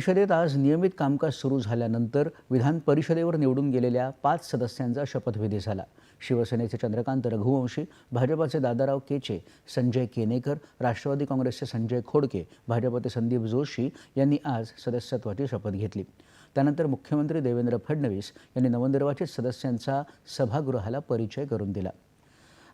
परिषदेत आज नियमित कामकाज सुरू झाल्यानंतर विधान परिषदेवर निवडून गेलेल्या पाच सदस्यांचा शपथविधी झाला. शिवसेनेचे चंद्रकांत रघुवंशी भाजपाचे दादाराव केचे संजय केनेकर राष्ट्रवादी काँग्रेसचे संजय खोडके भाजपचे संदीप जोशी यांनी आज सदस्यत्वाची शपथ घेतली. त्यानंतर मुख्यमंत्री देवेंद्र फडणवीस यांनी नवनिर्वाचित सदस्यांचा सभागृहाला परिचय करून दिला.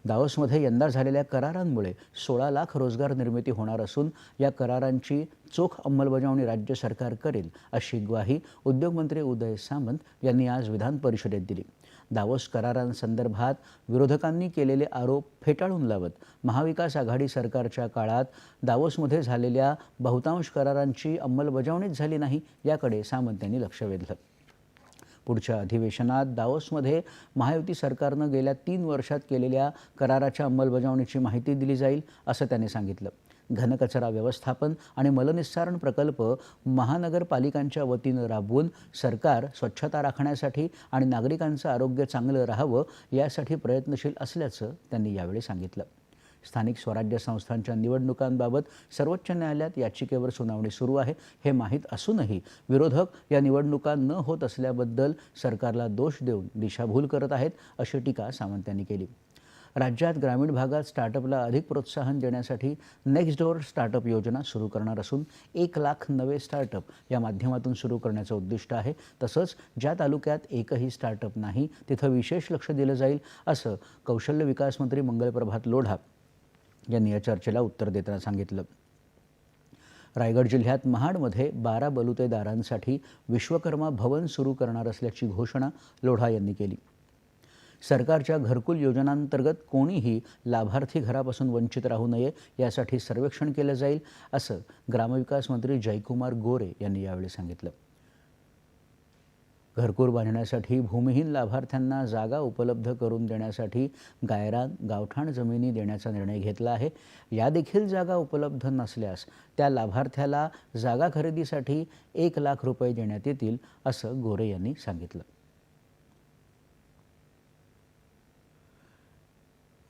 दावोसमध्ये यंदा झालेल्या करारांमुळे सोळा लाख रोजगार निर्मिती होणार असून या करारांची चोख अंमलबजावणी राज्य सरकार करेल अशी ग्वाही उद्योगमंत्री उदय सामंत यांनी आज विधान परिषदेत दिली. दावोस करारांसंदर्भात विरोधकांनी केलेले आरोप फेटाळून लावत महाविकास आघाडी सरकारच्या काळात दावोसमध्ये झालेल्या बहुतांश करारांची अंमलबजावणीच झाली नाही याकडे सामंत यांनी लक्ष वेधलं. पुढच्या अधिवेशनात दावोसमध्ये महायुती सरकारनं गेल्या तीन वर्षात केलेल्या कराराच्या अंमलबजावणीची माहिती दिली जाईल असं त्यांनी सांगितलं. घनकचरा व्यवस्थापन आणि मलनिस्सारण प्रकल्प महानगरपालिकांच्या वतीनं राबवून सरकार स्वच्छता राखण्यासाठी आणि नागरिकांचं आरोग्य चांगलं राहावं यासाठी प्रयत्नशील असल्याचं त्यांनी यावेळी सांगितलं. स्थानिक स्वराज्य संस्थांच्या निवडणुकांबाबत सर्वोच्च न्यायालयात याचिकेवर सुनावणी सुरू आहे. हे माहीत असूनही विरोधक या निवडणुका न होत असल्याबद्दल सरकारला दोष देऊन दिशाभूल करत आहेत अशी टीका सावंत यांनी केली. राज्यात ग्रामीण भागात स्टार्टअपला अधिक प्रोत्साहन देण्यासाठी नेक्स्ट डोअर स्टार्टअप योजना सुरू करणार असून एक लाख नवे स्टार्टअप या माध्यमातून सुरू करण्याचं उद्दिष्ट आहे. तसंच ज्या तालुक्यात एकही स्टार्टअप नाही तिथं विशेष लक्ष दिलं जाईल असं कौशल्य विकास मंत्री मंगलप्रभात लोढा यांनी या चर्चेला उत्तर देताना सांगितलं. रायगड जिल्ह्यात महाडमध्ये बारा बलुतेदारांसाठी विश्वकर्मा भवन सुरू करणार असल्याची घोषणा लोढा यांनी केली. सरकारच्या घरकुल योजनांतर्गत कोणीही लाभार्थी घरापासून वंचित राहू नये यासाठी सर्वेक्षण केलं जाईल असं ग्रामविकास मंत्री जयकुमार गोरे यांनी यावेळी सांगितलं. घरकूर बांधण्यासाठी भूमिहीन लाभार्थ्यांना जागा उपलब्ध करून देण्यासाठी गायरान गावठाण जमिनी देण्याचा निर्णय घेतला आहे. या देखील जागा उपलब्ध नसल्यास त्या लाभार्थ्याला जागा खरेदीसाठी एक लाख रुपये देण्यात येतील असं गोरे यांनी सांगितलं.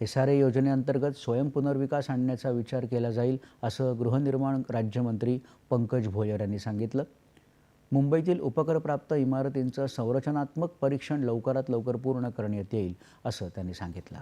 एस आर ए योजनेअंतर्गत स्वयंपुनर्विकास आणण्याचा विचार केला जाईल असं गृहनिर्माण राज्यमंत्री पंकज भोयर यांनी सांगितलं. मुंबईतील उपकरप्राप्त इमारतींचं संरचनात्मक परीक्षण लवकरात लवकर पूर्ण करण्यात येईल असं त्यांनी सांगितलं.